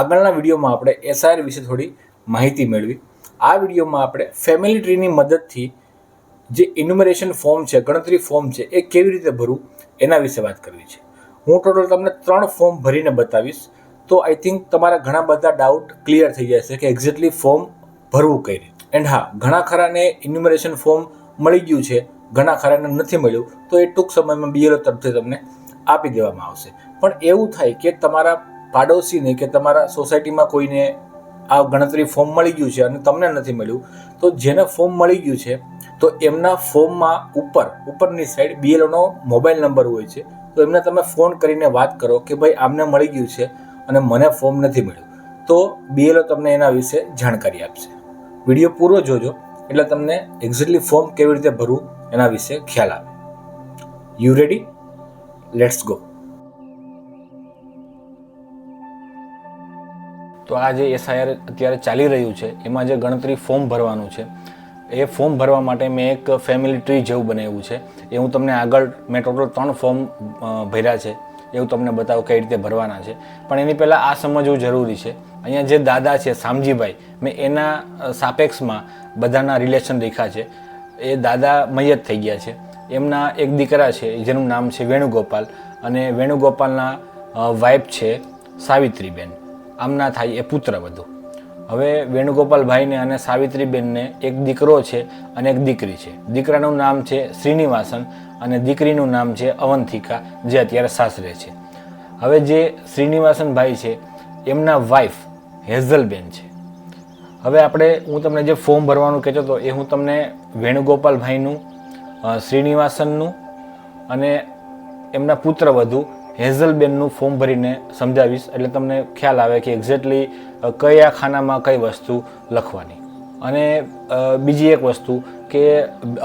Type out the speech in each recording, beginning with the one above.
આગળના વિડીયોમાં આપણે એસઆઈઆર વિશે થોડી માહિતી મેળવી. આ વિડીયોમાં આપણે ફેમિલી ટ્રીની મદદથી જે ઇન્યુમરેશન ફોર્મ છે, ગણતરી ફોર્મ છે, એ કેવી રીતે ભરવું, એના વિશે વાત કરવી છે. હું ટોટલ તમને ત્રણ ફોર્મ ભરીને બતાવીશ. તો આઈ થિંક તમારા ઘણા બધા ડાઉટ ક્લિયર થઈ જશે કે એક્ઝેક્ટલી ફોર્મ ભરવું કઈ રીતે. એન્ડ હા, ઘણા ખરાને ઇન્યુમરેશન ફોર્મ મળી ગયું છે, ઘણા ખરાને નથી મળ્યું, તો એ ટૂંક સમયમાં બીએલઓ તરફથી તમને આપી દેવામાં આવશે. પણ એવું થાય કે તમારા પાડોશીને કે તમારા સોસાયટીમાં કોઈને આ ગણતરી ફોર્મ મળી ગયું છે અને તમને નથી મળ્યું, તો જેને ફોર્મ મળી ગયું છે, તો એમના ફોર્મમાં ઉપર, ઉપરની સાઈડ બીએલઓનો મોબાઈલ નંબર હોય છે, તો એમને તમે ફોન કરીને વાત કરો કે ભાઈ આમને મળી ગયું છે અને મને ફોર્મ નથી મળ્યું. તો બીએલઓ તમને એના વિશે જાણકારી આપશે. વીડિયો પૂરો જોજો, એટલે તમને એક્ઝેક્ટલી ફોર્મ કેવી રીતે ભરવું એના વિશે ખ્યાલ આવે. યુ રેડી લેટ્સ ગો તો આ જે એસઆઈઆર અત્યારે ચાલી રહ્યું છે, એમાં જે ગણતરી ફોર્મ ભરવાનું છે, એ ફોર્મ ભરવા માટે મેં એક ફેમિલી ટ્રી જેવું બનાવ્યું છે. એ હું તમને આગળ, મેં ટોટલ ત્રણ ફોર્મ ભર્યા છે. એવું તમને બતાવું કઈ રીતે ભરવાના છે. પણ એની પહેલાં આ સમજવું જરૂરી છે. અહીંયા જે દાદા છે સામજીભાઈ મેં એના સાપેક્ષમાં બધાના રિલેશન રેખા છે. એ દાદા મૈયત થઈ ગયા છે. એમના એક દીકરા છે, જેનું નામ છે વેણુગોપાલ. અને વેણુગોપાલના વાઇફ છે સાવિત્રીબેન. આમના થાય એ પુત્ર વધુ હવે વેણુગોપાલભાઈને અને સાવિત્રીબેનને એક દીકરો છે અને એક દીકરી છે. દીકરાનું નામ છે શ્રીનિવાસન અને દીકરીનું નામ છે અવંતિકા, જે અત્યારે સાસરે છે. હવે જે શ્રીનિવાસનભાઈ છે, એમના વાઇફ હેઝલબેન છે. હવે આપણે, હું તમને જે ફોર્મ ભરવાનું કહેતો હતો, એ હું તમને વેણુગોપાલભાઈનું શ્રીનિવાસનનું અને એમના પુત્ર વધુ હેઝલબેનનું ફોર્મ ભરીને સમજાવીશ એટલે તમને ખ્યાલ આવે કે એક્ઝેક્ટલી કયા ખાનામાં કઈ વસ્તુ લખવાની. અને બીજી એક વસ્તુ કે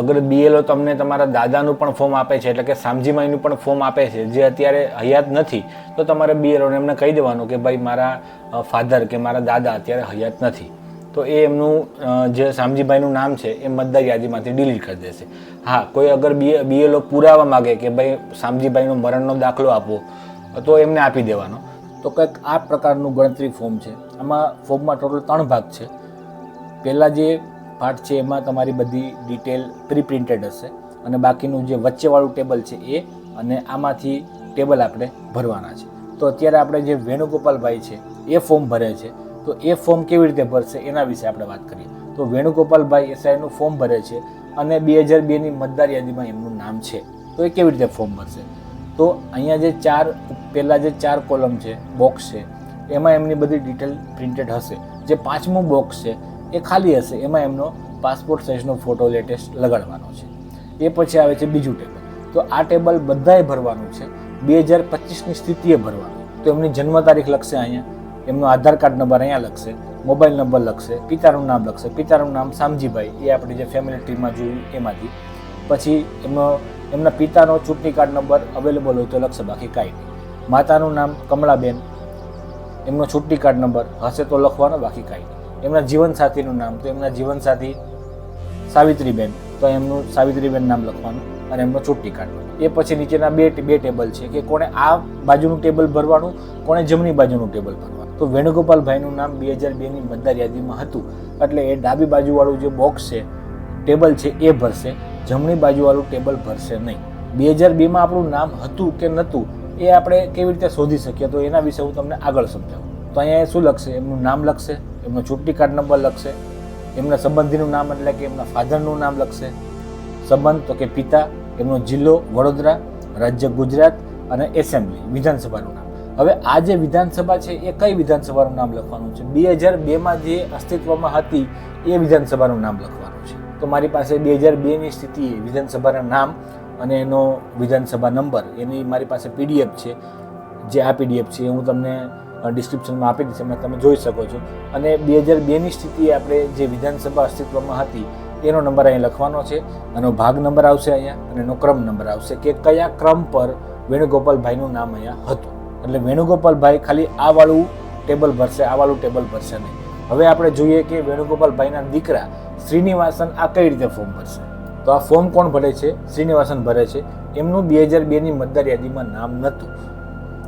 અગર બીએલઓ તમને તમારા દાદાનું પણ ફોર્મ આપે છે એટલે કે સામજીમાઈનું પણ ફોર્મ આપે છે, જે અત્યારે હયાત નથી, તો તમારે બીએલઓને એમને કહી દેવાનું કે ભાઈ મારા ફાધર કે મારા દાદા અત્યારે હયાત નથી. તો એ એમનું જે શામજીભાઈનું નામ છે, એ મતદાર યાદીમાંથી ડિલીટ કરી દેશે. હા, કોઈ અગર બી બીએલઓ પુરાવા માગે કે ભાઈ શામજીભાઈનો મરણનો દાખલો આપો, તો એમને આપી દેવાનો. તો કંઈક આ પ્રકારનું ગણતરી ફોર્મ છે. આમાં ફોર્મમાં ટોટલ ત્રણ ભાગ છે. પહેલાં જે પાર્ટ છે, એમાં તમારી બધી ડિટેલ પ્રી પ્રિન્ટેડ હશે. અને બાકીનું જે વચ્ચેવાળું ટેબલ છે એ, અને આમાંથી ટેબલ આપણે ભરવાના છે. તો અત્યારે આપણે જે વેણુગોપાલભાઈ છે, એ ફોર્મ ભરે છે. તો એ ફોર્મ કેવી રીતે ભરશે એના વિશે આપણે વાત કરીએ. તો વેણુગોપાલભાઈ એસઆઈનું ફોર્મ ભરે છે અને બે હજાર બેની મતદાર યાદીમાં એમનું નામ છે. તો એ કેવી રીતે ફોર્મ ભરશે? તો અહીંયા જે ચાર, પહેલાં જે ચાર કોલમ છે, બોક્સ છે, એમાં એમની બધી ડિટેલ પ્રિન્ટેડ હશે. જે પાંચમું બોક્સ છે, એ ખાલી હશે, એમાં એમનો પાસપોર્ટ સાઇઝનો ફોટો લેટેસ્ટ લગાડવાનો છે. એ પછી આવે છે બીજું ટેબલ. તો આ ટેબલ બધાએ ભરવાનું છે. બે હજાર પચીસની સ્થિતિએ ભરવાનું. તો એમની જન્મ તારીખ લખશે અહીંયા. એમનો આધાર કાર્ડ નંબર અહીંયા લખશે મોબાઈલ નંબર લખશે, પિતાનું નામ લખશે. પિતાનું નામ સામજીભાઈ, એ આપણી જે ફેમિલી ટ્રીમાં જોયું એમાંથી. પછી એમનો, એમના પિતાનો ચૂંટણી કાર્ડ નંબર અવેલેબલ હોય તો લખશે, બાકી કાંઈ નહીં. માતાનું નામ કમળાબેન, એમનો ચૂંટણી કાર્ડ નંબર હશે તો લખવાનો, બાકી કાંઈ નહીં. એમના જીવનસાથીનું નામ, તો એમના જીવનસાથી સાવિત્રીબેન, તો એમનું સાવિત્રીબેન નામ લખવાનું અને એમનો ચૂંટણી કાર્ડ એ પછી નીચેના બે બે ટેબલ છે કે કોણે આ બાજુનું ટેબલ ભરવાનું, કોણે જમણી બાજુનું ટેબલ ભરવાનું. તો વેણુગોપાલભાઈનું નામ બે હજાર બેની મતદાર યાદીમાં હતું. એટલે એ ડાબી બાજુવાળું જે બોક્સ છે ટેબલ છે, એ ભરશે. જમણી બાજુવાળું ટેબલ ભરશે નહીં. બે હજાર બેમાં આપણું નામ હતું કે નહોતું એ આપણે કેવી રીતે શોધી શકીએ? તો એના વિશે હું તમને આગળ સમજાવું. તો અહીંયા શું લખશે? એમનું નામ લખશે, એમનો ચૂંટણી કાર્ડ નંબર લખશે, એમના સંબંધીનું નામ એટલે કે એમના ફાધરનું નામ લખશે, સંબંધ તો કે પિતા, એમનો જિલ્લો વડોદરા, રાજ્ય ગુજરાત અને એસેમ્બલી, વિધાનસભાનું નામ. હવે આ જે વિધાનસભા છે, એ કઈ વિધાનસભાનું નામ લખવાનું છે? બે હજાર બેમાં જે અસ્તિત્વમાં હતી, એ વિધાનસભાનું નામ લખવાનું છે. તો મારી પાસે બે હજાર બેની સ્થિતિએ વિધાનસભાના નામ અને એનો વિધાનસભા નંબર. એની મારી પાસે પીડીએફ છે. જે આ પીડીએફ છે હું તમને ડિસ્ક્રિપ્શનમાં આપી દઈશ, એમાં તમે જોઈ શકો છો. અને બે હજાર બેની સ્થિતિએ આપણે જે વિધાનસભા અસ્તિત્વમાં હતી, એનો નંબર અહીંયા લખવાનો છે. એનો ભાગ નંબર આવશે અહીંયા અને એનો ક્રમ નંબર આવશે કે કયા ક્રમ પર વેણુગોપાલભાઈનું નામ અહીંયા હતું. એટલે વેણુગોપાલભાઈ ખાલી આ વાળું ટેબલ ભરશે, આ વાળું ટેબલ ભરશે નહીં. હવે આપણે જોઈએ કે વેણુગોપાલભાઈના દીકરા શ્રીનિવાસન આ કઈ રીતે ફોર્મ ભરશે? તો આ ફોર્મ કોણ ભરે છે? શ્રીનિવાસન ભરે છે. એમનું બે હજાર બેની મતદાર યાદીમાં નામ નહોતું.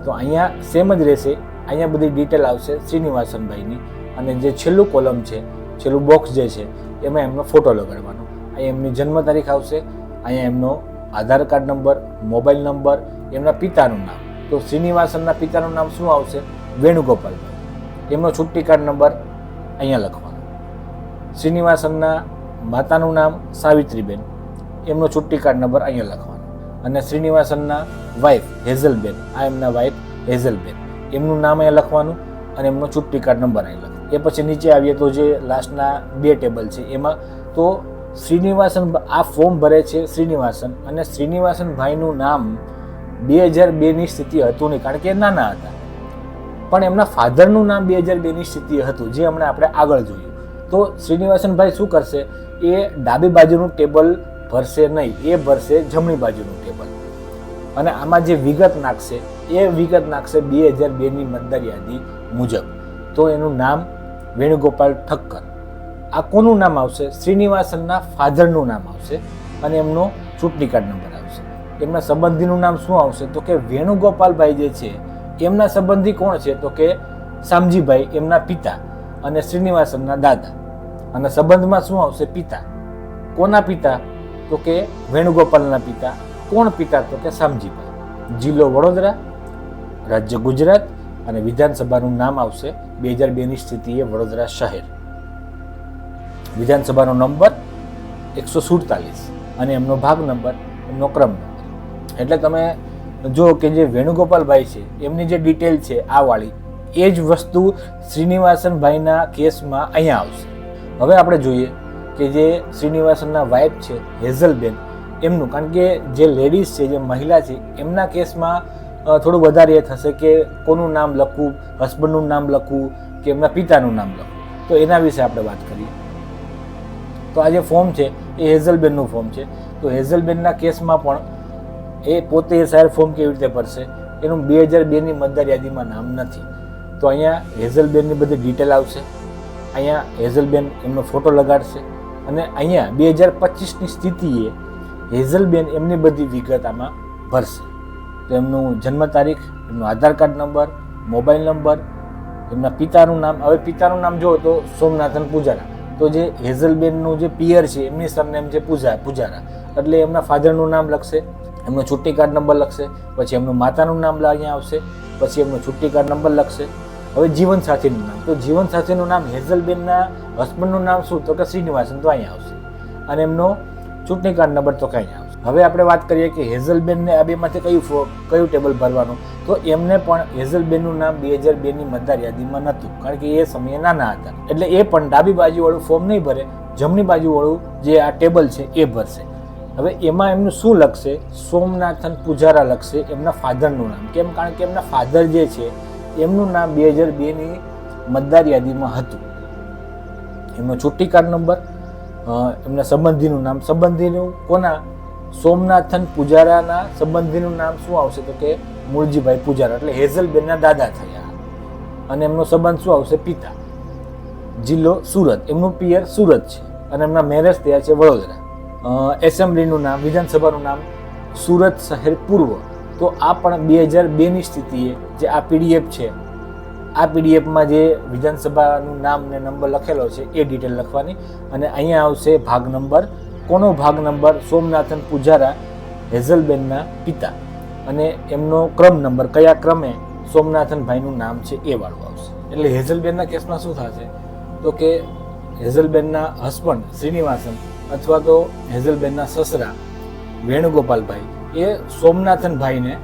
તો અહીંયા સેમ જ રહેશે. અહીંયા બધી ડિટેલ આવશે શ્રીનિવાસનભાઈની. અને જે છેલ્લું કોલમ છે, છેલ્લું બોક્સ જે છે, એમાં એમનો ફોટો લગાડવાનો. અહીંયા એમની જન્મ તારીખ આવશે. અહીંયા એમનો Aadhaar card number mobile number એમના પિતાનું નામ. તો શ્રીનિવાસનના પિતાનું નામ શું આવશે? વેણુગોપાલભાઈ એમનો છુટ્ટી કાર્ડ નંબર અહીંયા લખવાનો. શ્રીનિવાસનના માતાનું નામ સાવિત્રીબેન. એમનો છુટ્ટી કાર્ડ નંબર અહીંયા લખવાનો. અને શ્રીનિવાસનના વાઇફ હેઝલબેન. આ એમના વાઇફ હેઝલબેન. એમનું નામ અહીંયા લખવાનું અને એમનો છુટ્ટી કાર્ડ નંબર અહીં લખવાનો. એ પછી નીચે આવીએ તો જે લાસ્ટના બે ટેબલ છે એમાં, તો શ્રીનિવાસન આ ફોર્મ ભરે છે શ્રીનિવાસન. અને શ્રીનિવાસન ભાઈનું નામ બે હજાર બેની સ્થિતિ હતું નહીં, કારણ કે નાના હતા. પણ એમના ફાધરનું નામ બે હજાર બેની સ્થિતિ હતું, જે હમણાં આપણે આગળ જોયું. તો શ્રીનિવાસનભાઈ શું કરશે? એ ડાબી બાજુનું ટેબલ ભરશે નહીં, એ ભરશે જમણી બાજુનું ટેબલ. અને આમાં જે વિગત નાખશે, એ વિગત નાખશે બે હજાર બેની મતદાર યાદી મુજબ. તો એનું નામ વેણુગોપાલ ઠક્કર. આ કોનું નામ આવશે? શ્રીનિવાસનના ફાધરનું નામ આવશે. અને એમનો ચૂંટણી કાર્ડ નંબર એમના સંબંધીનું નામ શું આવશે? તો કે વેણુગોપાલભાઈ જે છે, એમના સંબંધી કોણ છે? તો કે શામજીભાઈ, એમના પિતા અને શ્રીનિવાસનના દાદા. અને સંબંધમાં શું આવશે? પિતા. કોના પિતા? તો કે વેણુગોપાલના પિતા. કોણ પિતા? તો કે શામજીભાઈ. જિલ્લો વડોદરા, રાજ્ય ગુજરાત અને વિધાનસભાનું નામ આવશે બે હજાર બેની સ્થિતિએ વડોદરા શહેર. વિધાનસભાનો નંબર એકસો સુડતાલીસ અને એમનો ભાગ નંબર, એમનો ક્રમ નંબર. એટલે તમે જો કે જે વેણુગોપાલભાઈ છે, એમની જે ડિટેલ છે, આ વાળી, એ જ વસ્તુ શ્રીનિવાસનભાઈના કેસમાં અહીંયા આવશે. હવે આપણે જોઈએ કે જે શ્રીનિવાસનના વાઇફ છે, હેઝલબેન, એમનું, કારણ કે જે લેડીઝ છે, જે મહિલા છે, એમના કેસમાં થોડું વધારે એ થશે કે કોનું નામ લખવું હસબન્ડનું નામ લખવું, કે એમના પિતાનું નામ લખવું. તો એના વિશે આપણે વાત કરીએ. તો આ જે ફોર્મ છે, એ હેઝલબેનનું ફોર્મ છે. તો હેઝલબેનના કેસમાં પણ એ પોતે સાહેબ ફોર્મ કેવી રીતે ભરશે? એનું બે હજાર બેની મતદાર યાદીમાં નામ નથી. તો અહીંયા હેઝલબેનની બધી ડિટેલ આવશે. અહીંયા હેઝલબેન એમનો ફોટો લગાડશે. અને અહીંયા બે હજાર પચીસની સ્થિતિએ હેઝલબેન એમની બધી વિગત આમાં ભરશે. તો એમનું જન્મ તારીખ, એમનો Aadhaar card number, mobile number, એમના પિતાનું નામ. હવે પિતાનું નામ જુઓ તો સોમનાથન પૂજારા. તો જે હેઝલબેનનું જે પિયર છે, એમની સરનેમ છે પૂજા પૂજારા. એટલે એમના ફાધરનું નામ લખશે. એમનો છુટ્ટી કાર્ડ નંબર લખશે, પછી એમનું માતાનું નામ અહીંયા આવશે, પછી એમનો છુટ્ટી કાર્ડ નંબર લખશે. હવે જીવન સાથીનું નામ. તો જીવન સાથીનું નામ હેઝલબેનના હસબન્ડનું નામ શું? તો કે શ્રીનિવાસન તો અહીંયા આવશે. અને એમનો ચૂંટણી કાર્ડ નંબર તો ક્યાં આવશે. હવે આપણે વાત કરીએ કે હેઝલબેનને આ બેમાંથી કયું કયું ટેબલ ભરવાનું? તો એમને પણ હેઝલબેનનું નામ બે હજાર બેની મતદાર યાદીમાં નહોતું, કારણ કે એ સમયે નાના હતા. એટલે એ પણ ડાબી બાજુવાળું ફોર્મ નહીં ભરે, જમણી બાજુવાળું જે આ ટેબલ છે એ ભરશે. હવે એમાં એમનું શું લખશે? સોમનાથન પૂજારા લખશે, એમના ફાધરનું નામ. કેમ? કારણ કે એમના ફાધર જે છે, એમનું નામ બે હજાર બેની મતદાર યાદીમાં હતું. એમનો ચૂંટણી કાર્ડ નંબર એમના સંબંધીનું નામ. સંબંધીનું કોના? સોમનાથન પૂજારાના સંબંધીનું નામ શું આવશે? તો કે મૂળજીભાઈ પૂજારા. એટલે હેઝલબેનના દાદા થયા. અને એમનો સંબંધ શું આવશે? પિતા. જિલ્લો સુરત. એમનું પિયર સુરત છે. અને એમના મેરેજ થયા છે વડોદરા. એસેમ્બલીનું નામ, વિધાનસભાનું નામ સુરત શહેર પૂર્વ. તો આ પણ બે હજાર બેની સ્થિતિએ જે આ પીડીએફ છે, આ પીડીએફમાં જે વિધાનસભાનું નામ ને નંબર લખેલો છે, એ ડિટેલ લખવાની. અને અહીંયા આવશે ભાગ નંબર. કોનો ભાગ નંબર? સોમનાથન પૂજારા, હેઝલબેનના પિતા. અને એમનો ક્રમ નંબર, કયા ક્રમે સોમનાથનભાઈનું નામ છે એ વાળું આવશે. એટલે હેઝલબેનના કેસમાં શું થશે? તો કે હેઝલબેનના હસબન્ડ શ્રીનિવાસન અથવા તો હેઝલબેનના સસરા વેણુગોપાલભાઈ. એ સોમનાથનભાઈને,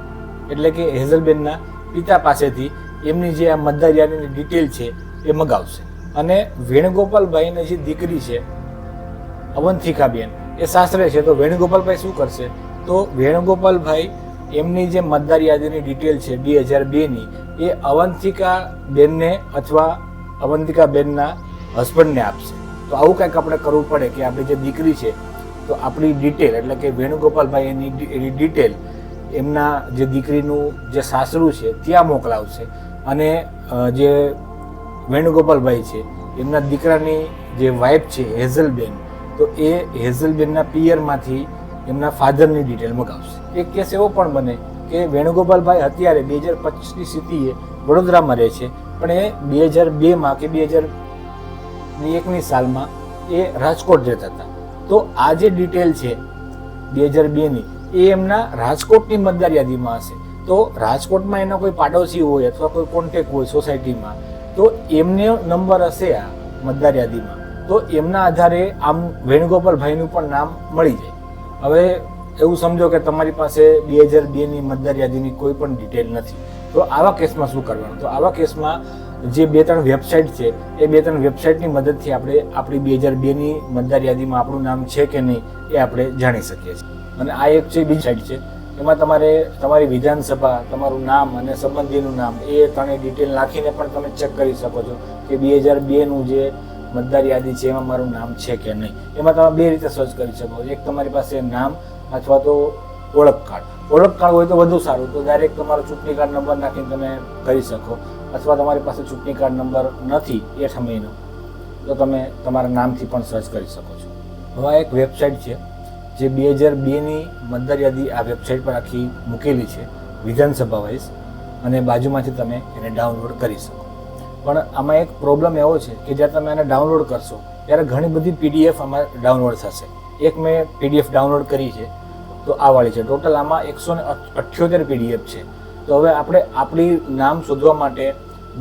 એટલે કે હેઝલબેનના પિતા પાસેથી એમની જે આ મતદાર ડિટેલ છે એ મગાવશે. અને વેણુગોપાલભાઈને જે દીકરી છે અવંતિકાબેન એ સાસરે છે. તો વેણુગોપાલભાઈ શું કરશે? તો વેણુગોપાલભાઈ એમની જે મતદાર યાદીની ડિટેલ છે બે હજાર બેની, એ અવંતિકા બેનને અથવા અવંતિકા બેનના હસબન્ડને આપશે. તો આવું કંઈક આપણે કરવું પડે કે આપણી જે દીકરી છે, તો આપણી ડિટેલ એટલે કે વેણુગોપાલભાઈ એની એની ડિટેલ એમના જે દીકરીનું જે સાસરું છે, ત્યાં મોકલાવશે. અને જે વેણુગોપાલભાઈ છે, એમના દીકરાની જે વાઇફ છે, હેઝલબેન, તો એ હેઝલબેનના પિયરમાંથી એમના ફાધરની ડિટેલ મગાવશે. એક કેસ એવો પણ બને કે વેણુગોપાલભાઈ અત્યારે બે હજાર પચીસની સ્થિતિએ વડોદરામાં રહે છે, પણ એ બે હજાર બેમાં કે બે હજાર એકની સાલમાં એ રાજકોટ જતા હતા. તો આ જે ડિટેલ છે બે હજાર બેની એ એમના રાજકોટની મતદાર યાદીમાં હશે. તો રાજકોટમાં એનો કોઈ પાડોશી હોય અથવા કોઈ કોન્ટેક હોય સોસાયટીમાં તો એમને નંબર હશે આ મતદાર યાદીમાં તો એમના આધારે આમ વેણુગોપાલભાઈનું પણ નામ મળી જાય. હવે એવું સમજો કે તમારી પાસે બે હજાર બેની મતદાર યાદીની કોઈ પણ ડિટેલ નથી. તો આવા કેસમાં શું કરવાનું? તો આવા કેસમાં જે બે ત્રણ વેબસાઇટ છે, એ બે ત્રણ વેબસાઇટની મદદથી આપણે આપણી બે હજાર બેની મતદાર યાદીમાં આપણું નામ છે કે નહીં, એ આપણે જાણી શકીએ છીએ. અને આ એક છે, બીજી સાઇટ છે. એમાં તમારે તમારી વિધાનસભા, તમારું નામ અને સંબંધીનું નામ, એ ત્રણેય ડિટેલ નાખીને પણ તમે ચેક કરી શકો છો કે બે હજાર બેનું જે મતદાર યાદી છે, એમાં મારું નામ છે કે નહીં. એમાં તમે બે રીતે સર્ચ કરી શકો. એક તમારી પાસે નામ અથવા તો ઓળખ કાર્ડ ઓળખ કાર્ડ હોય તો વધુ સારું. તો ડાયરેક્ટ તમારો ચૂંટણી કાર્ડ નંબર નાખીને તમે કરી શકો. અથવા તમારી પાસે ચૂંટણી કાર્ડ નંબર નથી એ સમયનો, તો તમે તમારા નામથી પણ સર્ચ કરી શકો છો. હવે આ એક વેબસાઇટ છે, જે બે હજાર બેની મતદાર યાદી આ વેબસાઇટ પર આખી મૂકેલી છે, વિધાનસભા વાઇઝ, અને બાજુમાંથી તમે એને ડાઉનલોડ કરી શકો. પણ આમાં એક પ્રોબ્લેમ એવો છે કે જ્યારે તમે એને ડાઉનલોડ કરશો, ત્યારે ઘણી બધી પીડીએફ આમાં ડાઉનલોડ થશે. એક મેં પીડીએફ ડાઉનલોડ કરી છે, તો આ વાળી છે. ટોટલ આમાં એકસો ને અઠ્યોતેર પીડીએફ છે. તો હવે આપણે આપણી નામ શોધવા માટે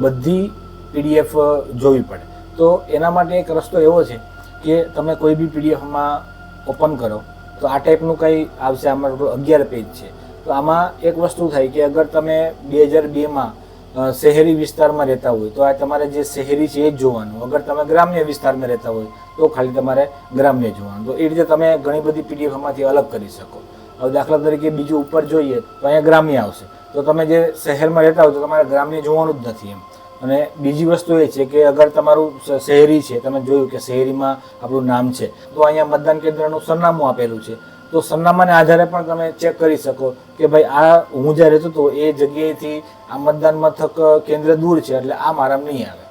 બધી પીડીએફ જોવી પડે. તો એના માટે એક રસ્તો એવો છે કે તમે કોઈ બી પીડીએફમાં ઓપન કરો, તો આ ટાઈપનું કંઈ આવશે, આમાં અગિયાર પેજ છે. તો આમાં એક વસ્તુ થાય કે અગર તમે બે હજાર બેમાં શહેરી વિસ્તારમાં રહેતા હોય, તો આ તમારે જે શહેરી છે એ જ જોવાનું. અગર તમે ગ્રામ્ય વિસ્તારમાં રહેતા હોય, તો ખાલી તમારે ગ્રામ્ય જોવાનું. તો એ રીતે તમે ઘણી બધી પીડીએફમાંથી અલગ કરી શકો. હવે દાખલા તરીકે બીજું ઉપર જોઈએ, તો અહીંયા ગ્રામ્ય આવશે. તો તમે જે શહેરમાં રહેતા હો તો તમારે ગ્રામ્ય જોવાનું જ નથી એમ. અને બીજી વસ્તુ એ છે કે અગર તમારું શહેરી છે, તમે જોયું કે શહેરીમાં આપણું નામ છે, તો અહીંયા મતદાન કેન્દ્રનું સરનામું આપેલું છે. તો સરનામાને આધારે પણ તમે ચેક કરી શકો કે ભાઈ આ હું જ્યાં રહેતો હતો એ જગ્યાએથી આ મતદાન મથક કેન્દ્ર દૂર છે, એટલે આ મારામાં નહીં આવે.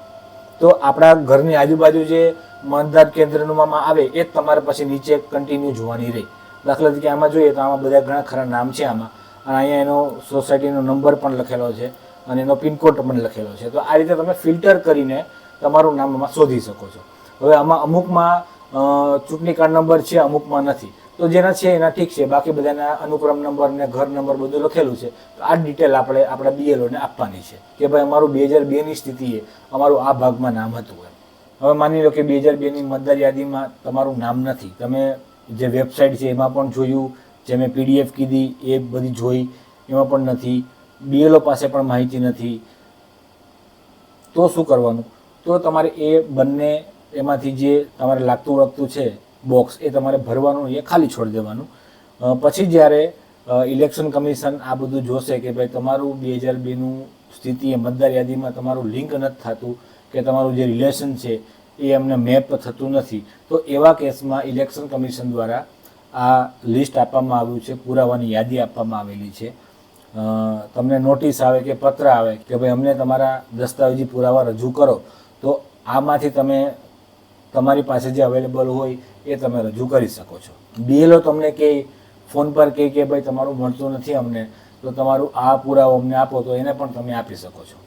તો આપણા ઘરની આજુબાજુ જે મતદાન કેન્દ્રનું આવે એ તમારે પછી નીચે કન્ટિન્યુ જોવાની રહી. દાખલા તરીકે આમાં જોઈએ તો આમાં બધા ઘણા ખરા નામ છે આમાં. અને અહીંયા એનો સોસાયટીનો નંબર પણ લખેલો છે અને એનો પિનકોડ પણ લખેલો છે. તો આ રીતે તમે ફિલ્ટર કરીને તમારું નામ એમાં શોધી શકો છો. હવે આમાં અમુકમાં ચૂંટણી કાર્ડ નંબર છે, અમુકમાં નથી. તો જેના છે એના ઠીક છે. બાકી બધાના અનુક્રમ નંબર ને ઘર નંબર બધું લખેલું છે. તો આ ડિટેલ આપણે, આપણા બીએલઓને આપવાની છે કે ભાઈ અમારું બે હજાર બેની સ્થિતિએ અમારું આ ભાગમાં નામ હતું એમ. હવે માની લો કે બે હજાર બેની મતદાર યાદીમાં તમારું નામ નથી. તમે જે વેબસાઇટ છે એમાં પણ જોયું જે મેં પીડીએફ કીધી, એ બધી જોઈ. એમાં પણ નથી. બીએલઓ પાસે પણ માહિતી નથી. તો શું કરવાનું? તો તમારે એ બંને એમાંથી જે તમારે લાગતું વળગતું છે બોક્સ એ તમારે ભરવાનું, એ ખાલી છોડી દેવાનું. પછી જ્યારે ઇલેક્શન કમિશન આ બધું જોશે કે ભાઈ તમારું બે હજાર બેનું સ્થિતિ એ મતદાર યાદીમાં તમારું લિંક નથી થતું, કે તમારું જે રિલેશન છે, એ એમને મેપ થતું નથી. તો એવા કેસમાં ઇલેક્શન કમિશન દ્વારા આ લિસ્ટ આપવામાં આવ્યું છે, પુરાવાની યાદી આપવામાં આવેલી છે. તમને નોટિસ આવે કે પત્ર આવે કે ભાઈ અમને તમારા દસ્તાવેજી પુરાવા રજૂ કરો, તો આમાંથી તમે તમારી પાસે જે અવેલેબલ હોય એ તમે રજૂ કરી શકો છો. બીએલઓ તમને કે ફોન પર કહે કે ભાઈ તમારું મળતું નથી અમને, તો તમારું આ પુરાવો અમને આપો, તો એને પણ તમે આપી શકો છો.